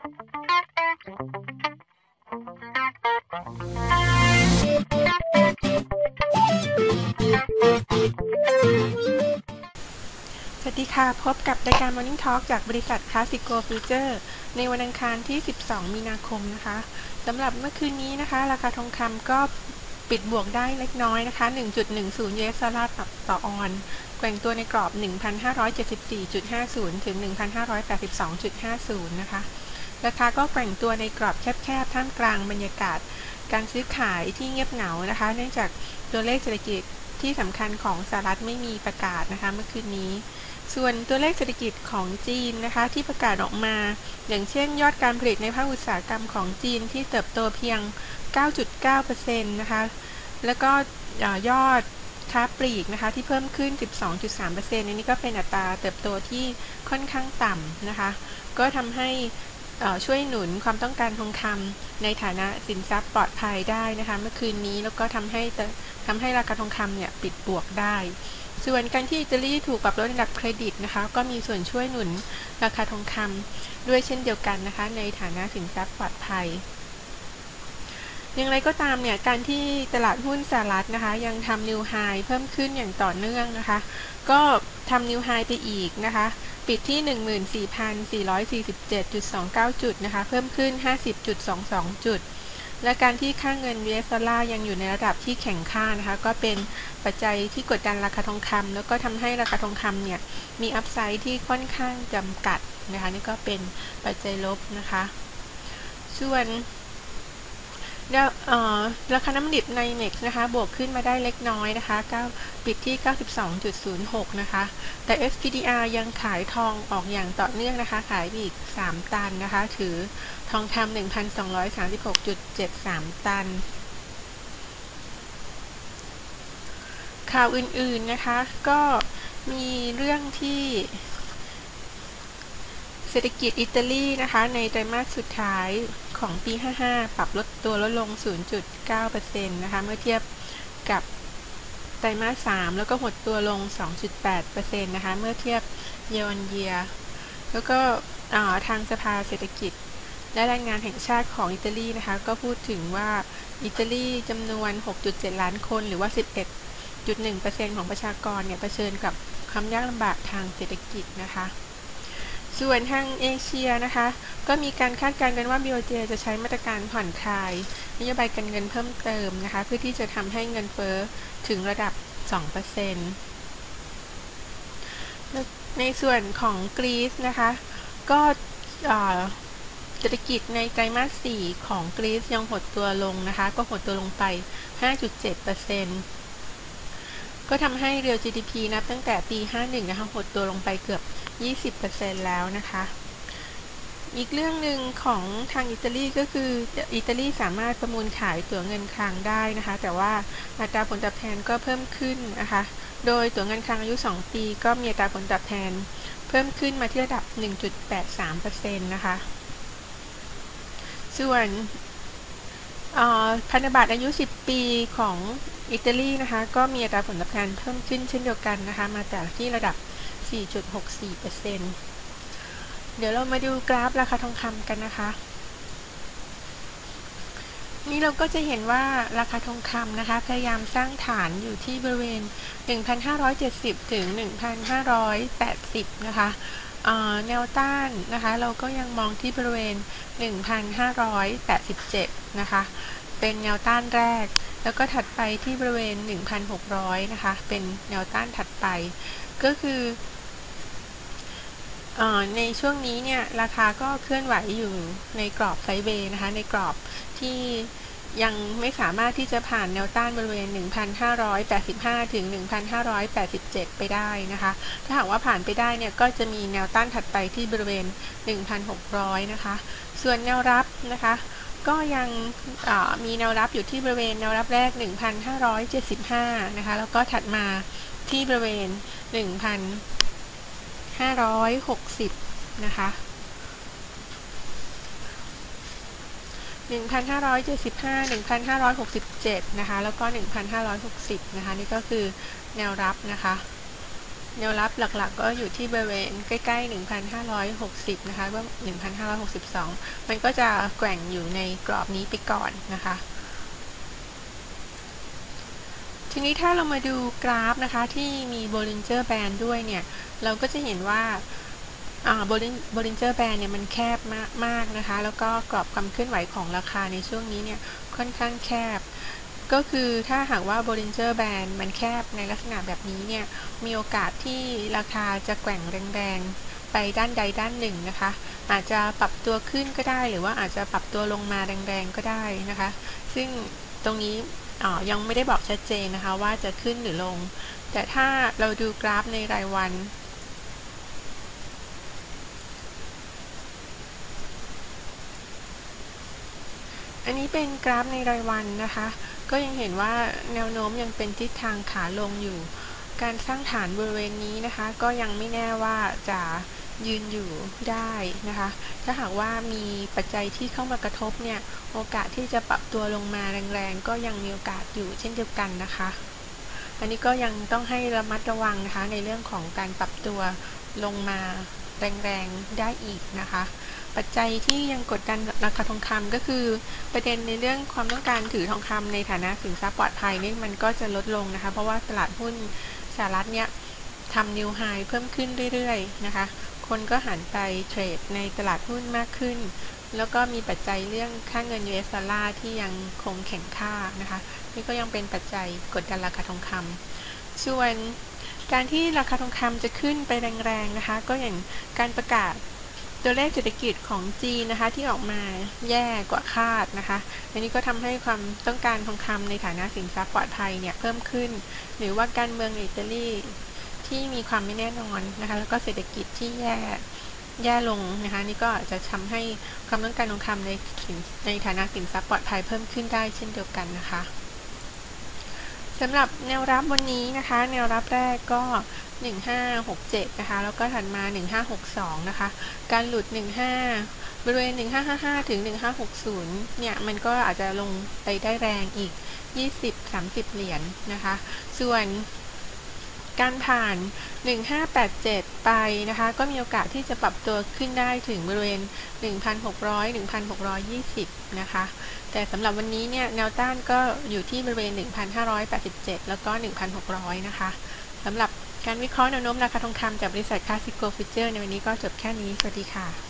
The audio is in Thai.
สวัสดีค่ะ พบกับรายการ Morning Talk จากบริษัท Classico Future ในวันอังคารที่ 12 มีนาคมนะคะสำหรับเมื่อคืนนี้นะคะ ราคาทองคำก็ปิดบวกได้เล็กน้อยนะคะ 1.10 US ดอลลาร์ต่อออน แกว่งตัวในกรอบ 1,574.50 ถึง 1,582.50 นะคะ ราคาก็แกว่งตัวในกรอบแคบๆ ท่ามกลางบรรยากาศ การซื้อขายที่เงียบเหงานะคะ เนื่องจากตัวเลขเศรษฐกิจที่สำคัญของสหรัฐไม่มีประกาศนะคะเมื่อคืนนี้ ส่วนตัวเลขเศรษฐกิจของจีนนะคะ ที่ประกาศออกมา อย่างเช่น ยอดการผลิตในภาคอุตสาหกรรมของจีนที่เติบโตเพียง 9.9%นะคะ แล้วก็ยอดค้าปลีกนะคะที่เพิ่มขึ้น 12.3%อันนี้ก็เป็นอัตราเติบโตที่ค่อนข้างต่ำนะคะ ก็ทำให้ ช่วยหนุนความต้องการทองคำในฐานะสินทรัพย์ปลอดภัยได้นะคะ เมื่อคืนนี้แล้วก็ทำให้ทำให้ราคาทองคำเนี่ยปิดบวกได้ ส่วนการที่อิตาลีถูกปรับลดระดับเครดิตนะคะ ก็มีส่วนช่วยหนุนราคาทองคำด้วยเช่นเดียวกันนะคะ ในฐานะสินทรัพย์ปลอดภัยอย่างไรก็ตามเนี่ยการที่ตลาดหุ้นสหรัฐนะคะ ยังทำนิวไฮเพิ่มขึ้นอย่างต่อเนื่องนะคะ ก็ทำนิวไฮไปอีกนะคะ ปิดที่ 14,447.29 จุดนะคะ เพิ่มขึ้น 50.22 จุด และการที่ค่าเงิน US ดอลลาร์ยังอยู่ในระดับที่แข็งค่านะคะ ก็เป็นปัจจัยที่กดดันราคาทองคำแล้วก็ทำให้ราคาทองคำเนี่ย มีอัพไซด์ที่ค่อนข้างจำกัดนะคะ นี่ก็เป็นปัจจัยลบนะคะ ส่วน ราคาน้ำดิบใน NEX นะคะ บวกขึ้นมาได้เล็กน้อยนะคะปิดที่ 92.06 นะคะ แต่ SPDR ยังขายทองออกอย่างต่อเนื่องนะคะ ขายอีก 3 ตันนะคะ ถือทองคำ1,236.73 ตัน ข่าวอื่นๆนะคะ ก็มีเรื่องที่ เศรษฐกิจอิตาลีนะคะในไตรมาสสุดท้ายของปี 55 ปรับลดตัวลดลง 0.9%นะคะเมื่อเทียบกับไตรมาส 3 แล้วก็หดตัวลง 2.8%นะคะเมื่อเทียบเยอนเยีย แล้วก็ทางสภาเศรษฐกิจและแรงงานแห่งชาติของอิตาลีนะคะก็พูดถึงว่าอิตาลีจำนวน 6.7 ล้านคนหรือว่า 11.1%ของประชากรเนี่ยเผชิญกับความยากลำบากทางเศรษฐกิจนะคะ ส่วนทางเอเชียนะคะ ก็มีการคาดการณ์กันว่า BOJ จะใช้มาตรการผ่อนคลายนโยบายการเงินเพิ่มเติมนะคะ เพื่อที่จะทำให้เงินเฟ้อถึงระดับ 2%ในส่วนของกรีซนะคะ ก็เศรษฐกิจในไตรมาส 4 ของกรีซยังหดตัวลงนะคะ ก็หดตัวลงไป 5.7% ก็ทำให้เรียว GDP นับตั้งแต่ปี 51 นะคะหดตัวลงไปเกือบ 20%แล้วนะคะ อีกเรื่องหนึ่งของทางอิตาลีก็คืออิตาลีสามารถประมูลขายตั๋วเงินคลังได้นะคะ แต่ว่าอัตราผลตอบแทนก็เพิ่มขึ้นนะคะ โดยตั๋วเงินคลังอายุ 2 ปีก็มีอัตราผลตอบแทน เพิ่มขึ้นมาที่ระดับ 1.83%นะคะ ส่วนพันธบัตรอายุ 10 ปีของ อิตาลีนะคะก็มีอัตราผลตอบแทนเพิ่มขึ้นเช่นเดียวกันนะคะ มาจากที่ระดับ 4.64%เดี๋ยวเรามาดูกราฟราคาทองคำกันนะคะ นี่เราก็จะเห็นว่าราคาทองคำนะคะ พยายามสร้างฐานอยู่ที่บริเวณ 1,570 ถึง 1,580 นะคะแนวต้านนะคะเราก็ยังมองที่บริเวณ 1,587 นะคะ เป็นแนวต้านแรก แล้วก็ถัดไปที่บริเวณ 1,600 นะคะ เป็นแนวต้านถัดไป ก็คือในช่วงนี้เนี่ย ราคาก็เคลื่อนไหวอยู่ในกรอบไซเวย์นะคะ ในกรอบที่ยังไม่สามารถที่จะผ่านแนวต้านบริเวณ 1,585 ถึง 1,587 ไปได้นะคะ ถ้าหากว่าผ่านไปได้เนี่ย ก็จะมีแนวต้านถัดไปที่บริเวณ 1,600 นะคะ ส่วนแนวรับนะคะ ก็ยังมีแนวรับอยู่ที่บริเวณแนวรับแรก 1,575 นะคะ แล้วก็ถัดมาที่บริเวณ 1,560 นะคะ 1,575 1,567 นะคะ แล้วก็ 1,560 นะคะ นี่ก็คือแนวรับนะคะ แนวรับหลักๆ ก็อยู่ที่บริเวณใกล้ๆ 1,560 นะคะว่า1,562 มันก็จะแกว่งอยู่ในกรอบนี้ไปก่อนนะคะ ทีนี้ถ้าเรามาดูกราฟนะคะที่มี Bollinger Band ด้วยเนี่ย เราก็จะเห็นว่าบริงเจอร์แบนเนี่ยมันแคบมากมากนะคะ แล้วก็กรอบความเคลื่อนไหวของราคาในช่วงนี้เนี่ยค่อนข้างแคบ ก็คือถ้าหากว่า Bollinger Band มันแคบในลักษณะแบบนี้เนี่ย มีโอกาสที่ราคาจะแกว่งแรงๆ ไปด้านใดด้านหนึ่งนะคะ อาจจะปรับตัวขึ้นก็ได้ หรือว่าอาจจะปรับตัวลงมาแรงๆ ก็ได้นะคะ ซึ่งตรงนี้ยังไม่ได้บอกชัดเจนนะคะว่าจะขึ้นหรือลง แต่ถ้าเราดูกราฟในรายวัน อันนี้เป็นกราฟในรายวันนะคะ ก็ยังเห็นว่าแนวโน้มยังเป็นทิศทางขาลงอยู่ การสร้างฐานบริเวณนี้นะคะ ก็ยังไม่แน่ว่าจะยืนอยู่ได้นะคะ ถ้าหากว่ามีปัจจัยที่เข้ามากระทบเนี่ย โอกาสที่จะปรับตัวลงมาแรงๆ ก็ยังมีโอกาสอยู่เช่นเดียวกันนะคะ อันนี้ก็ยังต้องให้ระมัดระวังนะคะในเรื่องของการปรับตัวลงมาแรงๆ ได้อีกนะคะ ปัจจัยที่ยังกดดันราคาทองคำก็คือ ประเด็นในเรื่องความต้องการถือทองคำในฐานะสินทรัพย์ปลอดภัยนี่มันก็จะลดลงนะคะ เพราะว่าตลาดหุ้นสหรัฐเนี่ยทำนิวไฮเพิ่มขึ้นเรื่อยๆนะคะ คนก็หันไปเทรดในตลาดหุ้นมากขึ้น แล้วก็มีปัจจัยเรื่องค่าเงิน US ดอลลาร์ที่ยังคงแข็งค่านะคะ นี่ก็ยังเป็นปัจจัยกดดันราคาทองคำส่วนการที่ราคาทองคำจะขึ้นไปแรงๆนะคะ ก็อย่างการประกาศ ตัวเลขเศรษฐกิจของจีนนะคะที่ออกมาแย่กว่าคาดนะคะ อันนี้ก็ทำให้ความต้องการทองคำในฐานะสินทรัพย์ปลอดภัยเนี่ยเพิ่มขึ้น หรือว่าการเมืองอิตาลีที่มีความไม่แน่นอนนะคะ แล้วก็เศรษฐกิจที่แย่แย่ลงนะคะนี่ก็จะทำให้ความต้องการทองคำในในฐานะสินทรัพย์ปลอดภัยเพิ่มขึ้นได้เช่นเดียวกันนะคะ สำหรับแนวรับวันนี้นะคะ แนวรับแรกก็ 1567 นะคะ แล้วก็ถัดมา 1562 นะคะ การหลุด 15 บริเวณ 1555 ถึง 1560 เนี่ย มันก็อาจจะลงไปได้แรงอีก 20-30 เหรียญนนะคะ ส่วน การผ่าน 1587 ไปนะคะ ก็มีโอกาสที่จะปรับตัวขึ้นได้ถึงบริเวณ 1,600 1,620 นะคะ แต่สำหรับวันนี้เนี่ยแนวต้านก็อยู่ที่บริเวณ 1,587 แล้วก็ 1,600 นะคะสำหรับการวิเคราะห์แนวโน้มราคาทองคำจากบริษัทคาสิโกฟิเจอร์ในวันนี้ก็จบแค่นี้ สวัสดีค่ะ